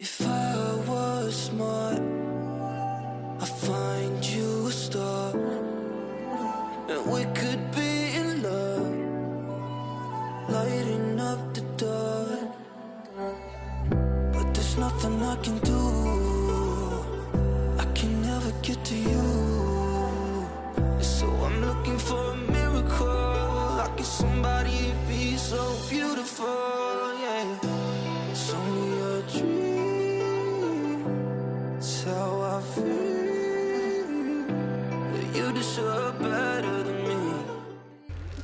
If I was smart, I'd find you a star, and we could be in love, lighting up the dark. But there's nothing I can do. I can never get to you. So I'm looking for a miracle. Like it's somebody be so beautiful,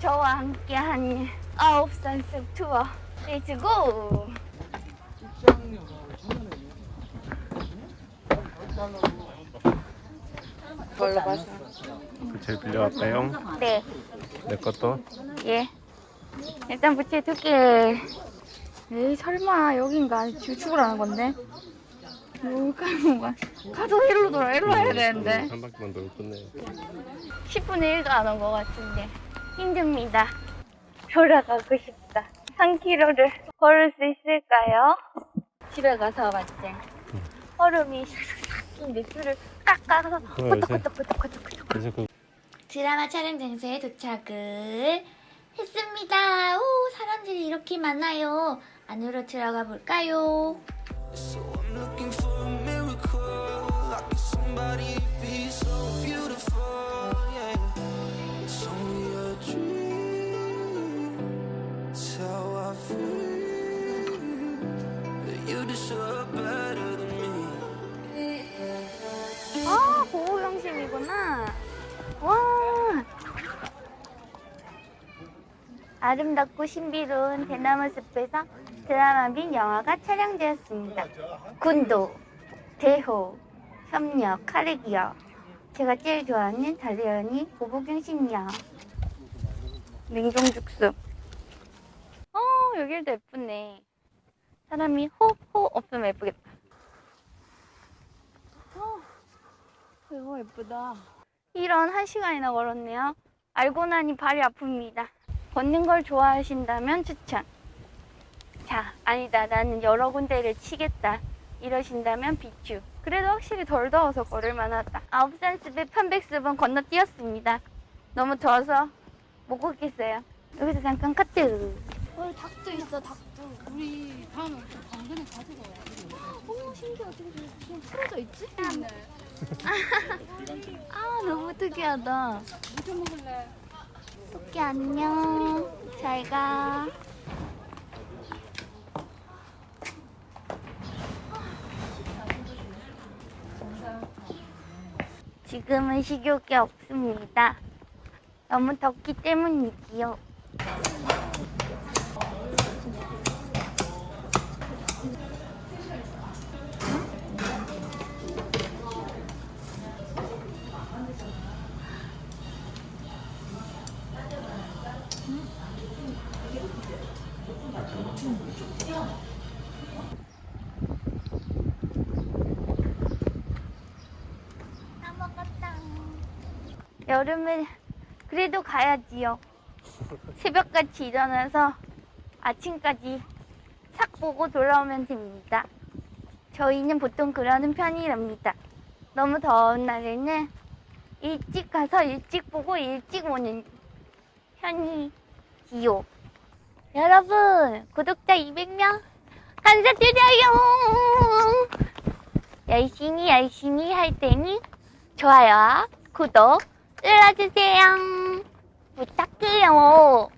저와 함께한 아홉 산속 투어 렛츠고 걸로 봐서. 제일 빌려왔다요. 네, 내 것도. 예. 일단 부채 두 개. 에이 설마 여긴가 주축을 건데. 뭘까 뭔가 가도 일로 돌아 일로 해야 되는데 한 바퀴만 돌고 끝내. 10분의 1도 안 온 것 같은데 힘듭니다. 돌아가고 싶다. 3km를 걸을 수 있을까요? 집에 가서 맞지? 얼음이 샥샥 낀 뉴스를 깎아서 어, 끄덕끄덕끄덕끄덕끄덕 그래서 그 드라마 촬영 장소에 도착을 했습니다. 오, 사람들이 이렇게 많아요. 안으로 들어가 볼까요? So I'm looking for 아름답고 신비로운 대나무 숲에서 드라마 및 영화가 촬영되었습니다. 군도, 대호, 협력, 카르기어. 제가 제일 좋아하는 달리언이 보복용심이요. 냉동죽수. 어, 여기도 예쁘네. 사람이 호호 없으면 예쁘겠다. 어. 이거 예쁘다. 이런 한 시간이나 걸었네요. 알고 나니 발이 아픕니다. 걷는 걸 좋아하신다면 추천. 자, 아니다. 나는 여러 군데를 치겠다. 이러신다면 비추. 그래도 확실히 덜 더워서 걸을 만 하다. 아홉 산숲에 편백숲은 건너뛰었습니다. 너무 더워서 못 걷겠어요. 여기서 잠깐 카트. 어, 닭도 있어, 닭도. 우리 다음에 또 당근에 가지고 와야 오, 신기하다. 지금 지금 풀어져 있지? 네. 아, 너무 특이하다. 뭐좀 먹을래? 토끼 안녕. 잘 가. 지금은 식욕이 없습니다. 너무 덥기 때문이지요. 다 먹었다. 여름에 그래도 가야지요. 새벽같이 일어나서 아침까지 싹 보고 돌아오면 됩니다. 저희는 보통 그러는 편이랍니다. 너무 더운 날에는 일찍 가서 일찍 보고 일찍 오는 편이지요. 여러분, 구독자 200명 감사드려요. 열심히 열심히 할 테니 좋아요와 구독 눌러주세요. 부탁해요.